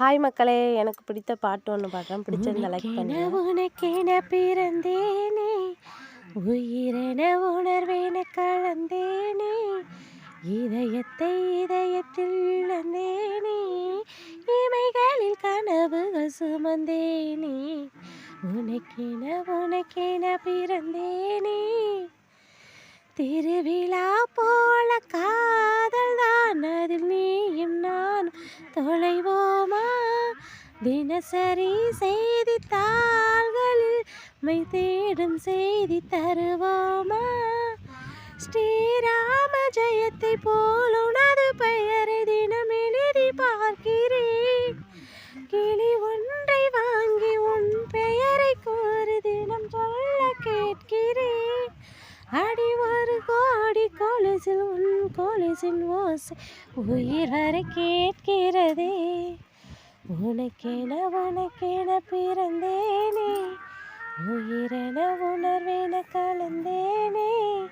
Hi மக்களே எனக்கு பிடித்த பாட்டு ஒன்று பாடுறேன் பிடிச்சிருந்தா லைக் பண்ணுங்க. உனக்கென பிறந்தேனே உயிரென உணர்வேன கலந்தேனே இதயத்தை இதயத்தில் இழந்தேனே இமைகளில் கனவுகள் சுமந்தேனே உனக்கென உனக்கென பிறந்தேனே திருவிழா போல காதல் தான் அதில் நீயும் நானும் தொலைவோமா தினசரி செய்தித்தாள்களில் மை தேடும் செய்தி தருவோமா? ஸ்ரீராம ஜெயத்தை போல் உனது பெயரை தினம் எழுதி பார்க்கிறேன். கிளி ஒன்றை வாங்கி உன் பெயரை கூறு தினம் சொல்ல கேட்கிறேன். அடி ஒரு கோடி கொலுசில் உன் கொலுசின் ஓசை உயிர் வரை கேட்கிறதே. உனக்கென உனக்கென பிறந்தேனே. உயிரென உணர்வென கலந்தேனே.